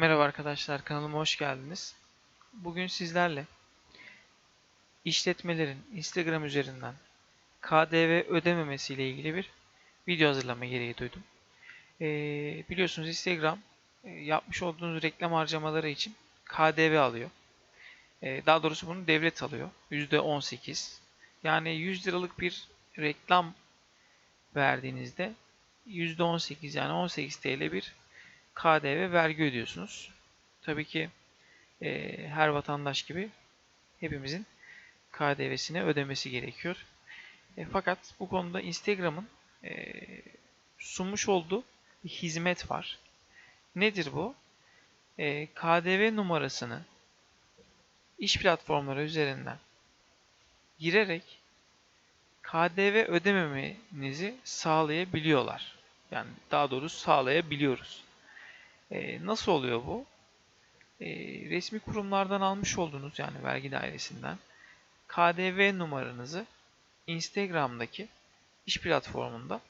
Merhaba arkadaşlar, kanalıma hoş geldiniz. Bugün sizlerle işletmelerin Instagram üzerinden KDV ödememesi ile ilgili bir video hazırlama gereği duydum. Ee, biliyorsunuz Instagram e, yapmış olduğunuz reklam harcamaları için KDV alıyor. Ee, daha doğrusu bunu devlet alıyor. %18. Yani 100 liralık bir reklam verdiğinizde %18 yani 18 TL bir KDV vergi ödüyorsunuz. Tabii ki e, her vatandaş gibi hepimizin KDV'sini ödemesi gerekiyor. E, fakat bu konuda Instagram'ın e, sunmuş olduğu bir hizmet var. Nedir bu? E, KDV numarasını iş platformları üzerinden girerek KDV ödememenizi sağlayabiliyorlar. Yani daha doğrusu sağlayabiliyoruz. E, nasıl oluyor bu? E, resmi kurumlardan almış olduğunuz yani vergi dairesinden KDV numaranızı Instagram'daki iş platformunda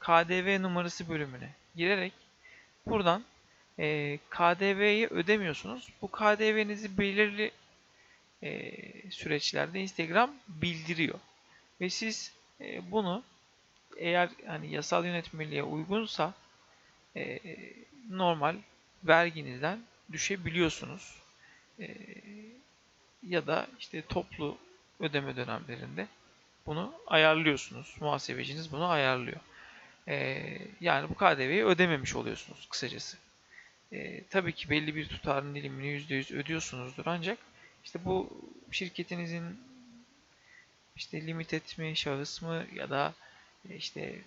KDV numarası bölümüne girerek buradan e, KDV'yi ödemiyorsunuz. Bu KDV'nizi belirli e, süreçlerde Instagram bildiriyor. Ve siz e, bunu eğer hani yasal yönetmeliğe uygunsa e, normal verginizden düşebiliyorsunuz. E, ya da işte toplu ödeme dönemlerinde bunu ayarlıyorsunuz. Muhasebeciniz bunu ayarlıyor. E, yani bu KDV'yi ödememiş oluyorsunuz kısacası. E, tabii ki belli bir tutarın dilimini %100 ödüyorsunuzdur ancak işte bu şirketinizin işte limited mi, şahıs mı ya da işte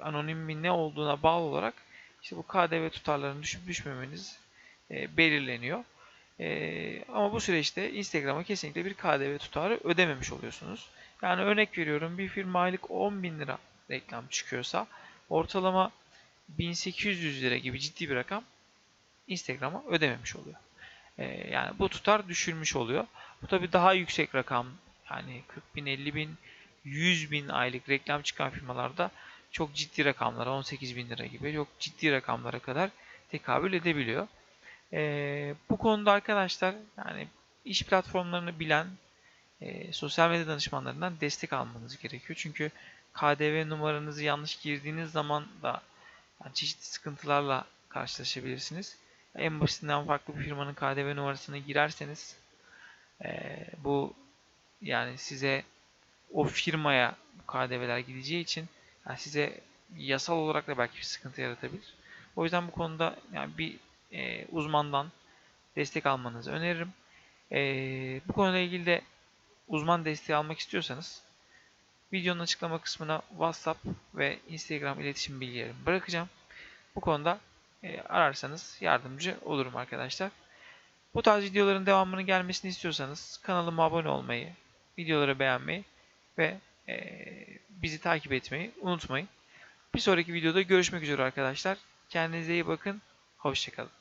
anonim mi ne olduğuna bağlı olarak işte bu KDV tutarlarının düşüp düşmemeniz e, belirleniyor. E, ama bu süreçte Instagram'a kesinlikle bir KDV tutarı ödememiş oluyorsunuz. Yani örnek veriyorum bir firma aylık 10 bin lira reklam çıkıyorsa ortalama 1800 lira gibi ciddi bir rakam Instagram'a ödememiş oluyor. E, yani bu tutar düşürmüş oluyor. Bu tabi daha yüksek rakam yani 40 bin, 50 bin, 100 bin aylık reklam çıkan firmalarda çok ciddi rakamlara 18 bin lira gibi çok ciddi rakamlara kadar tekabül edebiliyor. Ee, bu konuda arkadaşlar yani iş platformlarını bilen e, sosyal medya danışmanlarından destek almanız gerekiyor. Çünkü KDV numaranızı yanlış girdiğiniz zaman da yani çeşitli sıkıntılarla karşılaşabilirsiniz. En basitinden farklı bir firmanın KDV numarasını girerseniz e, bu yani size o firmaya KDV'ler gideceği için yani size yasal olarak da belki bir sıkıntı yaratabilir. O yüzden bu konuda yani bir e, uzmandan destek almanızı öneririm. E, bu konuyla ilgili de uzman desteği almak istiyorsanız videonun açıklama kısmına WhatsApp ve Instagram iletişim bilgilerimi bırakacağım. Bu konuda e, ararsanız yardımcı olurum arkadaşlar. Bu tarz videoların devamının gelmesini istiyorsanız kanalıma abone olmayı, videoları beğenmeyi ve bizi takip etmeyi unutmayın. Bir sonraki videoda görüşmek üzere arkadaşlar. Kendinize iyi bakın. Hoşçakalın.